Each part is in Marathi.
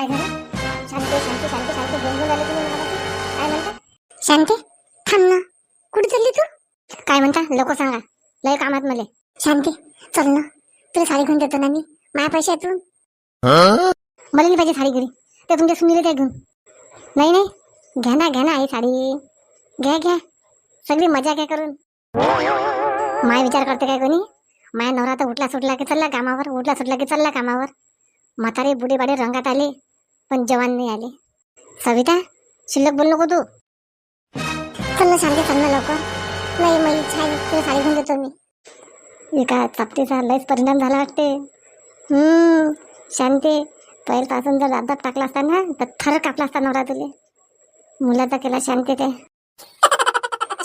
काय झालं? शांती शांती शांती शांती. बोंबून झालं तुम्ही मला काय म्हणता? शांती थांब ना. कुठे चालली तू? काय म्हणता? लोक सांगा. लय कामात मले. शांती चल ना. तुला साडी घेऊन देतो ना मी. माझ्या पैशातून. मला नाही पाहिजे साडी घरी. ते तुमच्या सुनीले त्या घेऊन. नाही नाही. घ्या ना घ्या ना आई साडी. घ्या घ्या. सगळी मजा घ्या करून. माय विचार करते काय कोणी? माया नवरा तर उठला सुटला की चालला कामावर उठला सुटला की चालला कामावर. म्हातारे बुढे बाडे रंगात आले. पण जवान नाही आले. सविता शिल्लक बोल नको तू. चल ना शांती चल ना लवकर. नाही मग इच्छा आहे तुला साडी घेऊन देतो मी. एका चापटीचा लयच परिणाम झाला वाटते. शांती पहिल्यापासून जर दादात टाकला असता ना तर थर कापला असता नवरा तुले मुलाचा केला शांती ते.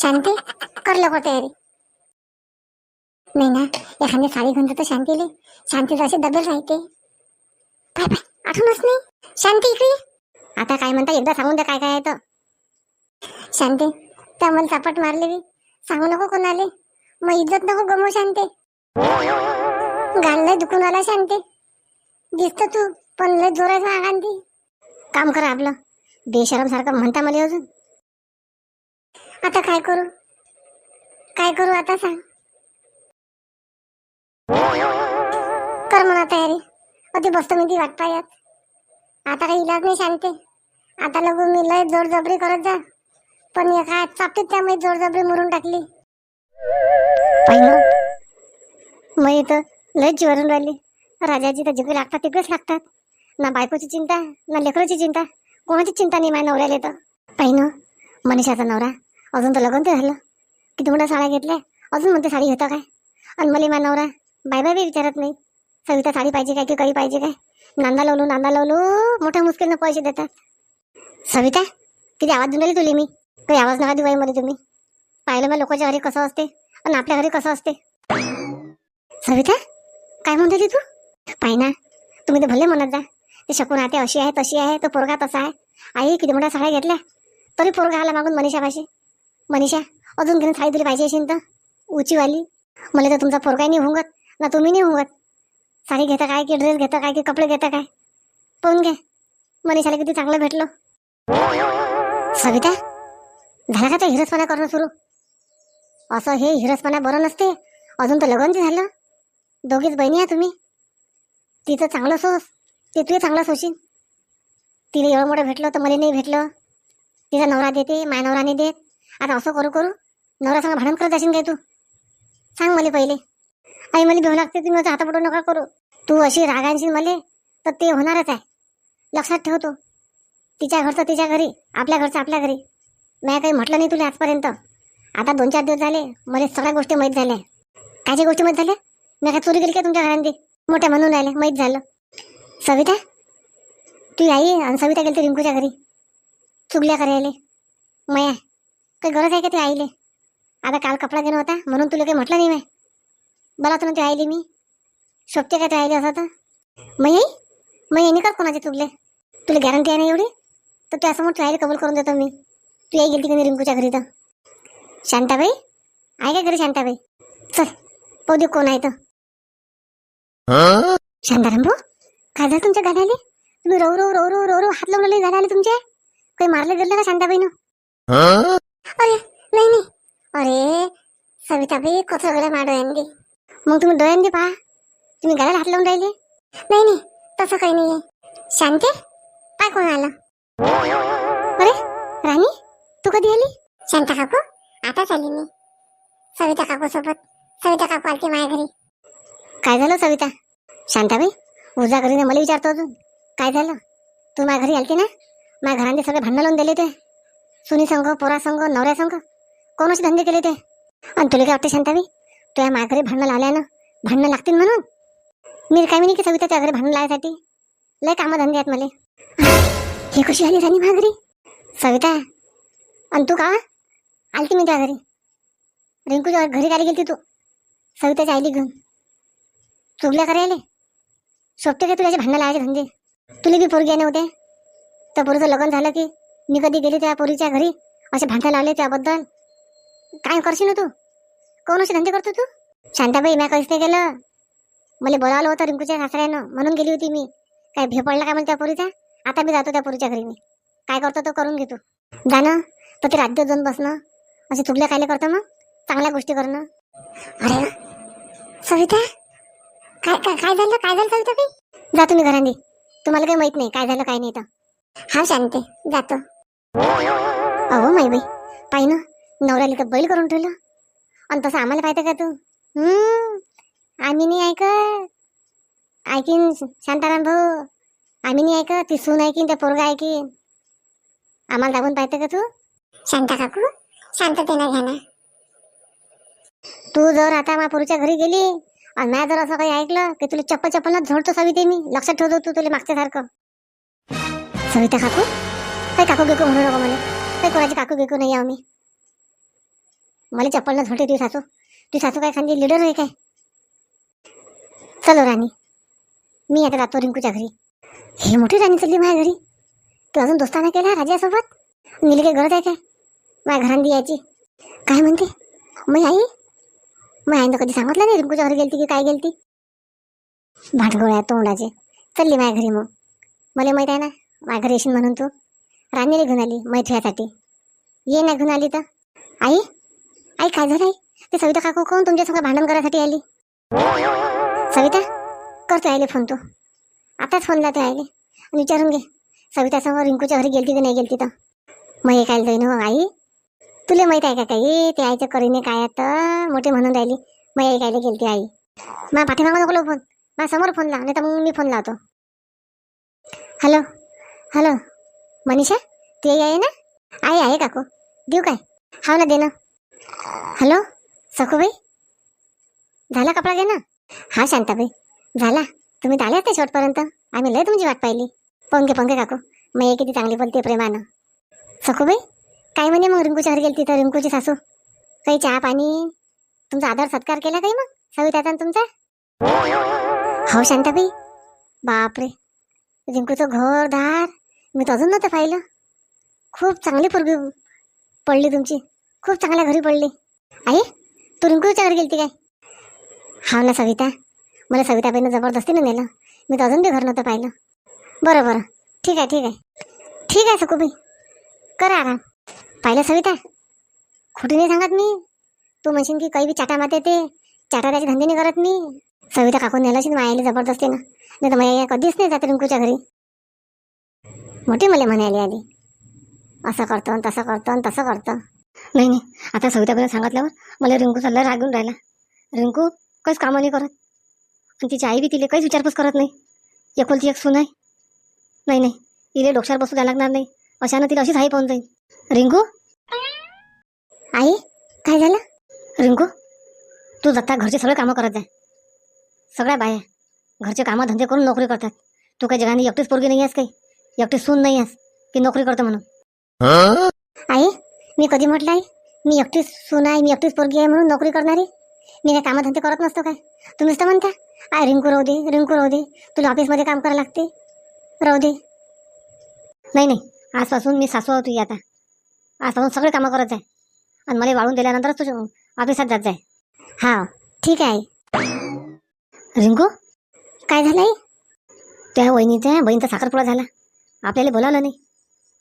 शांती कर लवकर तयारी. नाही ना एखादी साडी घेऊन देतो शांतीले. शांती अशी डबल राहते. Bye bye. आठवणच नाही. शांती इकडे आता काय म्हणता एकदा सांगून द्या काय काय आहे तर. शांती त्या मला चापट मारले बी. सांगू नको कोणाले. मग इज्जत नको गमू शांती. गाल दुखून आला शांती. दिसत तू पण लय जोराचा आगांती काम करा आपलं. बेशरम सारखं म्हणता मला अजून. आता काय करू? काय करू आता सांग. कर म्हणा तयारी. अति बसतो मी ती वाट पाहत आता काही इलाज नाही शांती. आता लोक मी लय जोरजबरी करत जा. पण एका चापटीत त्यामुळे जोरजबरी मुरून टाकली. पहिलं? मग इथं लयच जीवरून राहिली. राजाजी तर जिकडे लागतात तिकडेच लागतात. ना बायकोची चिंता ना लेकराची चिंता. कोणाची चिंता नाही माझ्या नवऱ्याला तर पहिनं मनीषाचा नवरा. अजून तर लग्न ते झालं. किती मोठ्या साड्या घेतल्या? अजून म्हणते साडी घेता काय? आणि मला माझा नवरा बाय बाय बी विचारत नाही. सविता साडी पाहिजे काय की काही पाहिजे काय? नांदा लावलो नांदा लावलो मोठ्या मुश्किलनं पैसे देतात सविता किती आवाज देऊन राहिली तुले मी. काही आवाज नका देऊ मध्ये तुम्ही. पाहिलं मग लोकांच्या घरी कसं असते आणि आपल्या घरी कसं असते. सविता काय म्हणते ती तू? पाय ना तुम्ही तर भले म्हणत जा. ते शकून आते अशी आहे तशी आहे तो पोरगा तसा आहे. आई किती मोठ्या साड्या घेतल्या. तरी पोरगा आला मागून मनीषा पाशी मनीषा अजून घेऊन साडी तुला पाहिजे असेल तर? उचीवाली. मला तर तुमचा पोरगाही नाही हुंगत ना तुम्ही नाही हुंगत. साडी घेता काय की ड्रेस घेता काय की कपडे घेता काय? पाहून घ्या. मनीषाला किती चांगलं भेटलो. सविता झाला का ते हिरसपणा करणं सुरू? असं हे हिरसपणा बरं नसते. अजून तर लग्न झालं. दोघीच बहिणी आहे तुम्ही. तिचं चांगलं सोस. ते तुही चांगलं सोशील. तिला एवढं मोठं भेटलं तर मला नाही भेटलं. तिचा नवरा देते माय नवरा नाही देत. आता असं करू करू नवरा भांडण करत जाशील काय तू? सांग मला पहिले. आई मला घेऊ लागते तुम्ही हातापटू नका करू. तू अशी रागांशी मला तर ते होणारच आहे. लक्षात ठेवतो तिच्या घरचं तिच्या घरी आपल्या घरचं आपल्या घरी. मी काही म्हटलं नाही तुला आजपर्यंत. आता दोन चार दिवस झाले मला सगळ्या गोष्टी माहीत झाल्या. कायच्या गोष्टी माहीत झाल्या? मी काय चोरी केली का तुमच्या घरांनी मोठ्या म्हणून राहिले माहीत झालं. सविता तू आई आणि सविता गेली रिंकूच्या घरी. चुगल्या करायले. मया काही गरज आहे का ते आईले? आता काल कपडा घेणं होता म्हणून तुला काही म्हटलं नाही मी. बोला तुला ते राहिली मी. शोभते काय राहिली असं तर मग येई मग येईन का कोणाचे तुले? तुला गॅरंटी आहे ना एवढी? तर तू असं मोठं राहिली कबूल करून देतो मी. तू येई गेली की नाही रिंकूच्या घरी तर? शांताबाई? आहे का घरी शांताबाई? चल पाहू दे कोण आहे तर. शांताराम भाऊ काय झालं तुमच्या गाण्याले तुम्ही रो रो रो रो रो रो हात लावून गाड्या तुमचे? काही मारले गेले का शांताबाईनं? अरे नाही नाही. अरे सविताबाई कसं गेला मारू यांनी मग तुम्ही डोळ्यांनी पहा. तुम्ही गाड्याला हात लावून राहिले? नाही नाही तसं काही नाही शांती काय कोण आलं? अरे राणी तू कधी आली? शांता काकू आताच आली मी. सविता काकू सोबत. सविता काकू आलती माझ्या घरी. काय झालं सविता? शांताबाई उजा घरी मला विचारतो अजून. काय झालं? तू माझ्या घरी आलती ना? माझ्या घरांचे सगळे भांडण लावून दिले ते. सुनी संघ पोरा संघ नवऱ्या संघ. कोणाचे धंदे केले ते? आणि तुला काय वाटतं शांताबाई? तुझ्या माघारी भांडणं लावल्यानं भांडणं लागतील म्हणून. मी काय नाही की सविताच्या घरी भांडण लावायसाठी? लय कामं धंदे आहेत मला. हे कशी आली राणी माझ्या सविता आणि तू का आलती मी त्या घरी. रिंकूच्या घरी गाडी गेली तू. सविताच्या आईली घेऊन. चुगल्या करायले. सोपते का तुझ्याचे भांडणं लावायचे धंदे? तुला बी पोरगी नव्हते त्या पोरीचं लग्न झालं की मी कधी गेली त्या पोरीच्या घरी? असे भांडणं लावले त्याबद्दल? काय करशील ना तू? कोण असे धंदे करतो तू? शांताबाई मी काहीच नाही केलं मला बोलावलं होतं रिंकूच्या सासऱ्यानं. म्हणून गेली होती मी. काय भे का काय मला त्या पोरीचा? आता मी जातो त्या पुरीच्या घरी मी. काय करतो तो करून घेतो. जाणं. तर ते राज्य जाऊन बसणं. असे चुकल्या कायले करतो मग. चांगल्या गोष्टी करणं. अरे सविता? काय काय काय झालं? काय झालं सविता काही जा तुम्ही घरांनी. तुम्हाला काही माहीत नाही. काय झालं काय नाही तर हा शांते. जातो. अहो माई बाई. पाहि ना नवऱ्याला तर बैल करून ठेवलं. आणि तसं आम्हाला पाहिजे का तू? हम्म. आम्ही नाही ऐकत. ऐकीन शांताराम भाऊ. आम्ही नाही ऐकत. ती सून ऐकीन त्या पोरगा ऐकीन. आम्हाला दाबून पाहिजे का तू? शांता काकू शांततेनं घ्या ना. तू जर आता मा पोरीच्या घरी गेली आणि मी जर असं काही ऐकलं की तुला चप्पल चप्पलच झोडतो सविते मी लक्षात ठेवतो तू तुला मागच्या सारखं. सविता काकू काही काकू गिकू म्हणू नको मला. काही कोणाची काकू गिकू नाही मी मला चप्पल न झोडते ती सासू. ती सासू काय खांदी लिडर आहे काय? चलो राणी. मी आता जातो रिंकूच्या घरी. हे मोठी राणी चालली माझ्या घरी. तू अजून दोस्ताना केला राजासोबत? नीली काही गरज आहे काय? माझ्या घरांदी यायची. काय म्हणते? मी आई? मग आईनं कधी सांगितलं नाही रिंकूच्या घरी गेलती की काय गेलती? भांडगोळ्या तोंडाचे. चालली माझ्या घरी मग. मला माहीत आहे ना माझ्या घरी येशील म्हणून तू. राणीला घेऊन आली मैत्रियासाठी. ये ना घेऊन आली तर. आई? आई काय झालं आई ते सविता काकू कोण तुमच्या सगळं भांडण करायसाठी आली? सविता करतो आईले फोन तू. आताच फोन लावतो आईले. आणि विचारून घे. सविता समोर रिंकूच्या घरी गेलती की नाही गेलती तर? मग हे काय जाईन हो आई? तुला माहीत आहे का काही ते आईच्या करीने काय आता? मोठे म्हणून राहिली. मग आई कायले गेलती आई? मा पाठीमागं नको लावू फोन मा समोर फोन लाव नाही तर मग मी फोन लावतो. Hello hello Manisha? ती आई आहे ना? आई आहे काकू. देऊ काय? हा ना दे ना हॅलो सखूबाई? झाला कपडा घे ना हा शांताबाई. झाला. तुम्ही तर आले असते शेवटपर्यंत. आम्ही लय तुमची वाट पाहिली. पंखे पंखे काकू. मग हे किती चांगली बोलते प्रेमानं. सखूबाई काय म्हणे मग रिंकूच्या घरी गेली तिथं रिंकूची सासू? काही चहा पाणी? तुमचा आदर सत्कार केला काही मग? सविताचा तुमचा? हो शांताबाई. बापरे. रिंकूचं घर धार मी तर अजून नव्हतं पाहिलं. खूप चांगली पूर्वी पडली तुमची. खूप चांगल्या घरी पडली. आई तू रिंकूच्या घरी गेलती काय? हा ना सविता. मला सविताबाईनं जबरदस्तीनं नेलं. मी तर अजून बी घर नव्हतं पाहिलं. बरं बरं. ठीक आहे ठीक आहे. ठीक आहे सकुबाई करा आराम. पाहिलं सविता? खोटी नाही सांगत मी. तू म्हणशील की काही बी चाटा माते ते. चाटाऱ्याचे धंदे नाही करत मी. सविता काकून नेलं असेल जबरदस्ती जबरदस्तीनं. नाही तर माझ्या कधीच नाही जात रिंकूच्या घरी. मोठी मला म्हणायला आली. असं करतो तसं करतो तसं करतं. नाही नाही. आता सविताबाईनं सांगितल्यावर मला रिंकू चालला रागून राहिला. रिंकू काहीच कामं नाही करत. आणि तिची आई बी तिला काहीच विचारपूस करत नाही. एकोलती एक सून आहे. नाही नाही. तिला डोक्यावर बसू द्यायला लागणार नाही. अशानं तिला अशीच आई पाहून जाईल. रिंकू? आई काय झालं? रिंकू तू जाता घरचे सगळे कामं करत जाय सगळ्या बाया घरचे कामं धंदे करून नोकरी करतात. तू काही जगाने एकटीच पोरगी नाही आहेस काही? एकटीच सून नाही आहेस की नोकरी करतो म्हणून? मी कधी म्हटलं आहे मी एकटीच सून आहे मी एकटीच पोरगी आहे म्हणून नोकरी करणारी. मी काय कामधंदे करत नसतो काय? तुम्हीच तर म्हणता आय रिंकू राहू दे रिंकू राहू दे. तुला ऑफिसमध्ये काम करायला लागते. राहू दे. नाही नाही. आजपासून मी सासू होती आता. आजपासून सगळे कामं करत जाय. आणि मला वाळून दिल्यानंतरच तू ऑफिसात जात जाय. हा ठीक आहे रिंकू काय झालं त्या वहिनीच्या बहिणीचा साखरपुडा झाला. आपल्याला बोलावलं नाही.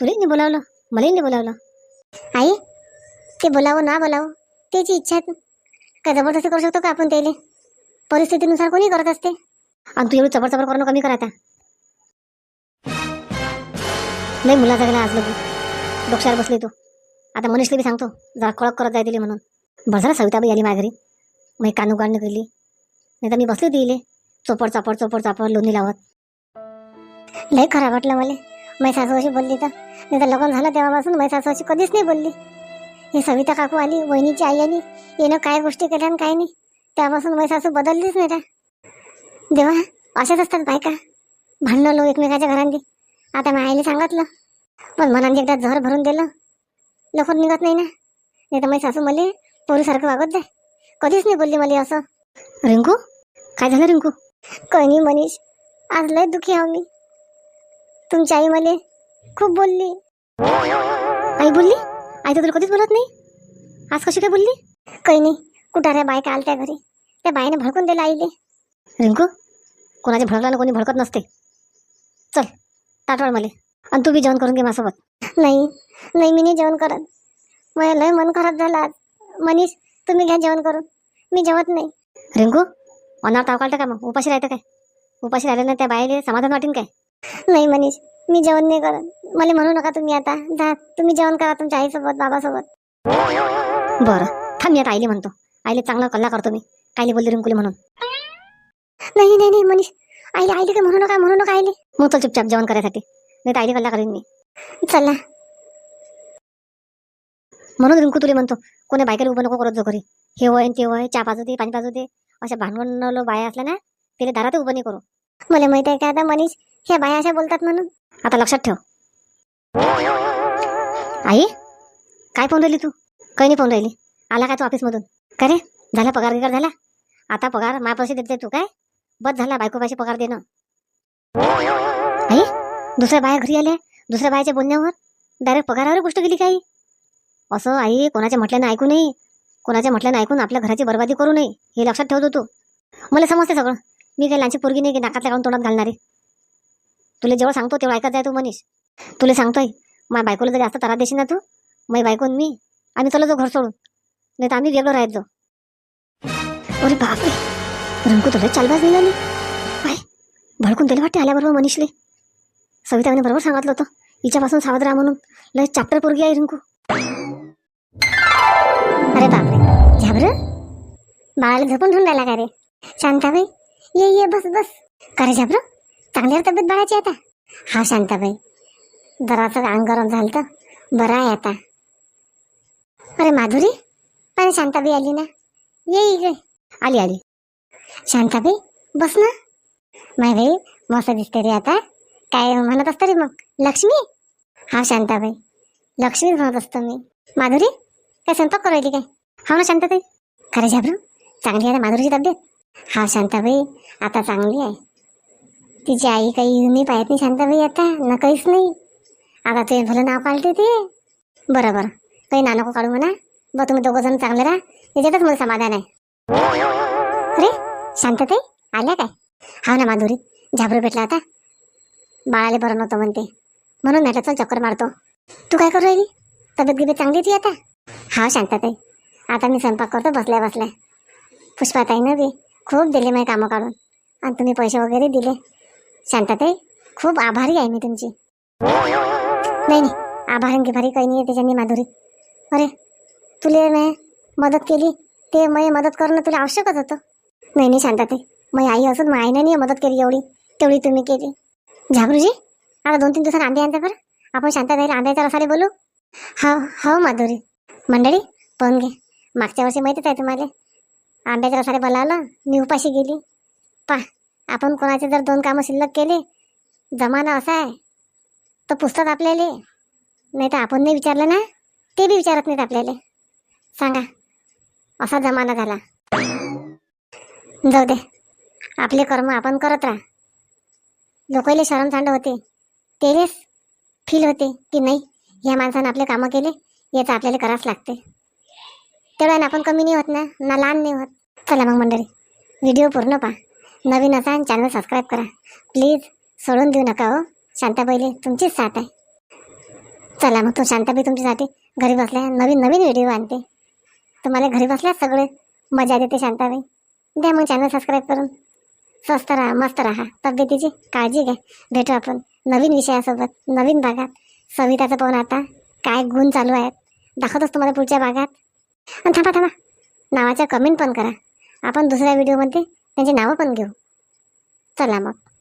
तुलाही नाही बोलावलं मलाही नाही बोलावलं. आई ते बोलावं ना बोलावं. त्याची इच्छा काय जबरदस्ती करू शकतो का आपण त्याला? परिस्थितीनुसार कोणी करत असते? आणि तू एवढी चबर चबर करणं कमी कर आता. नाही मुलाचा गेला आज लगू. डोक्षावर बसली तू. आता मनीषला बी सांगतो जरा कळक करत जाय दिली म्हणून. बरं झालं सविताबाई आली माझ्या घरी मग कानू काढणं केली नाही तर मी बसली होती इले. चोपड चापड चोपड चापड लोणी लावत. लय खराब वाटलं मला. माझी सासू बोलली तर. नाही तर लग्न झालं तेव्हापासून माझी सासू कधीच नाही बोलली. ही सविता काकू आली वहिनीची आई आली येणं काय गोष्टी केल्या आणि काय नाही. त्यापासून माझी सासू बदललीच नाही त्या. देवा अशाच असतात बायका. भांडणं लोक एकमेकाच्या घरांनी. आता मी आईने सांगितलं. पण मनाने एकदा जहर भरून दिलं. लवकर निघत नाही ना. नाही तर माझी सासू मला पोरीसारखं वागत जाय. कधीच नाही बोलली मला असं. रिंकू? काय झालं रिंकू? काही नाही मनीष. आज लय दुखी आहो मी तुमची आई मला खूप बोलली. आई बोलली? आई तर तुला कधीच बोलत नाही. आज कशी काय बोलली? काही नाही. कुठाऱ्या बायका आल्या त्या घरी. त्या बाईने भडकून दिलं आईले. रिंकू कोणाच्या भडकल्यानं कोणी भडकत नसते. चल ताटवाळ मला. आणि तू बी जेवण करून घे माझ्यासोबत. नाही. नाही मी नाही जेवण करत. मला लय मन खराब झालं आज. मनीष तुम्ही घ्या जेवण करून. मी जेवत नाही. रिंकू अनार तावकालतं का मग? उपाशी राहतं काय? उपाशी राहिलं ना त्या बायले समाधान वाटेन काय? नाही मनीष मी जेवण नाही करत. मला म्हणू नका तुम्ही आता. जा तुम्ही जेवण करा तुमच्या आईसोबत बाबासोबत. बरं थांब मी आता आईले म्हणतो. आईले चांगला कल्ला करतो मी. कायले बोलली रिंकुली म्हणून. नाही नाही नाही मनीष. आईले आईले काय म्हणू नका म्हणू नका आईले. मग चल चुपचाप जेवण करायसाठी. नाही तर आईले कल्ला करेन मी. चला म्हणून रिंकू तुले म्हणतो कोणी बायकाला उभं नको करत जो घरी. हे वय ते वय चहा पाजू दे पाणी पाजू दे. अशा भांडवण बाया असल्या ना तिला दारात उभं नाही करू. मला माहीत आहे का आता मनीष? हे बाया अशा बोलतात म्हणून. आता लक्षात ठेव. आई काय पाहून राहिली तू? काही नाही पाहून राहिली. आला काय तू ऑफिसमधून? का रे? झाला पगार गिगार झाला? आता पगार मायापाशी देते तू काय? बस झाला बायकोपाशी पगार देणं. आई दुसऱ्या बाया घरी आल्या. दुसऱ्या बायाच्या बोलण्यावर डायरेक्ट पगारावर गोष्ट गेली काही असं आई कोणाच्या म्हटल्यानं ऐकू नये. कोणाच्या म्हटल्यानं ऐकून आपल्या घराची बर्बादी करू नये. हे लक्षात ठेवतो तू मला समजते सगळं. मी काही लहानची पोरगी नाही की नाकातल्या काढून तोंडात घालणारे तुला जेव्हा सांगतो तेव्हा ऐकत जाय तू मनीष. तुला सांगतोय माझ्या बायकोला जर जास्त त्रास देशील ना तू माझी बायकोन मी आम्ही चला जो घर सोडून. नाही तर आम्ही वेगळं राहायचो अरे बापरे रंकू तुला चालबाज निघाली काय भडकून दिले वाटते आल्याबरोबर मनीषले. सविताने बरोबर सांगितलं होतं. हिच्यापासून सावध राहा म्हणून. लय चॅप्टर पोरगी आहे रिंकू. अरे बापरे झाबर? बाळाला झोपून ठेवून राहिला का रे? शांताबाई ये ये बस बस. का रे झाबर? चांगली तब्येत बाळाची आता. हा शांताबाई. जरासं अंग गरम झालं तर बरं आहे आता. अरे माधुरी पण शांताबाई आली ना. ये इकडे. आली आली. शांताबाई बस ना. माय बाई मस्त दिसते रे आता. काय म्हणत असतं रे मग? लक्ष्मी? हा शांताबाई. लक्ष्मीच म्हणत असतो मी. माधुरी काय स्वयंपाक करायली काय? हा ना शांताबाई. खरं झाबरू चांगली आहे ना माधुरीची तब्येत? हा शांताबाई आता चांगली आहे. तिची आई काही येऊन पाहत नाही शांताबाई आता ना काहीच नाही. आता ते भलं नाव पाळते ते. बरं बरं. काही ना नको काढू म्हणा. बरं तुम्ही दोघं जण चांगले राहा. त्याच्यातच मला समाधान आहे. अरे शांतताई आल्या काय? हा ना माधुरी झाबरू भेटला आता. बाळाले बरं नव्हतं म्हणते. म्हणून म्हटलं चल चक्कर मारतो. तू काय करू राहिली? तब्येत गिबेत चांगली ती आता? हा शांतताई. आता मी स्वयंपाक करतो बसल्या बसल्या. पुष्पाताईनं बी खूप दिले माझे कामं काढून. आणि तुम्ही पैसे वगैरे दिले. शांताताई खूप आभारी आहे मी तुमची. नाही नाही आभारी भारी काही नाही आहे त्याच्यानी माधुरी. अरे तुले मी मदत केली ते मी मदत करणं तुला आवश्यकच होतं. नाही नाही शांताताई मग आई असून मग आईने नाही मदत केली एवढी तेवढी तुम्ही केली. झाबरूजी आता दोन तीन दिवसात आंबे आणता बरं. आपण शांतताईला आंब्याचा रसाले बोलू? हो हो माधुरी. मंडळी पाहून घे. मागच्या वर्षी माहितीच आहे तुम्हाला. आंब्याच्या रसाले बोलावलं मी उपाशी गेली. पा आपण कोणाचे जर दोन कामं शिल्लक केले जमाना असा आहे तर पुस्तक आपल्याला. नाही तर आपण नाही विचारलं ना ते बी विचारत नाहीत आपल्याला. सांगा असा जमाना झाला. जाऊ दे आपले कर्म आपण करत राहा. शरण शरमसांड होते तेलेच फील होते की नाही या माणसानं आपले कामं केले याचं आपल्याला करावंच लागते. तेवढ्यानं आपण कमी नाही होत ना ना लहान नाही होत. चला मग मंडळी व्हिडिओ पूर्ण पहा. नवीन असा चॅनल सबस्क्राईब करा. प्लीज सोडून देऊ नका हो. शांताबाईले तुमचीच साथ आहे. चला मग तो शांताबाई तुमच्यासाठी घरी बसल्या. नवीन नवीन व्हिडिओ आणते. तुम्हाला घरी बसल्याच सगळे मजा देते शांताबाई. द्या मग चॅनल सबस्क्राईब करून. स्वस्त राहा मस्त राहा. तब्येतीची काळजी घ्या. भेटू आपण नवीन विषयासोबत नवीन भागात. सविताचं पाहून आता काय गुण चालू आहेत. दाखवतोच तुम्हाला पुढच्या भागात. आणि थांबा थांबा. नावाच्या कमेंट पण करा. आपण दुसऱ्या व्हिडिओमध्ये त्यांची नावं पण घेऊ. चला मग.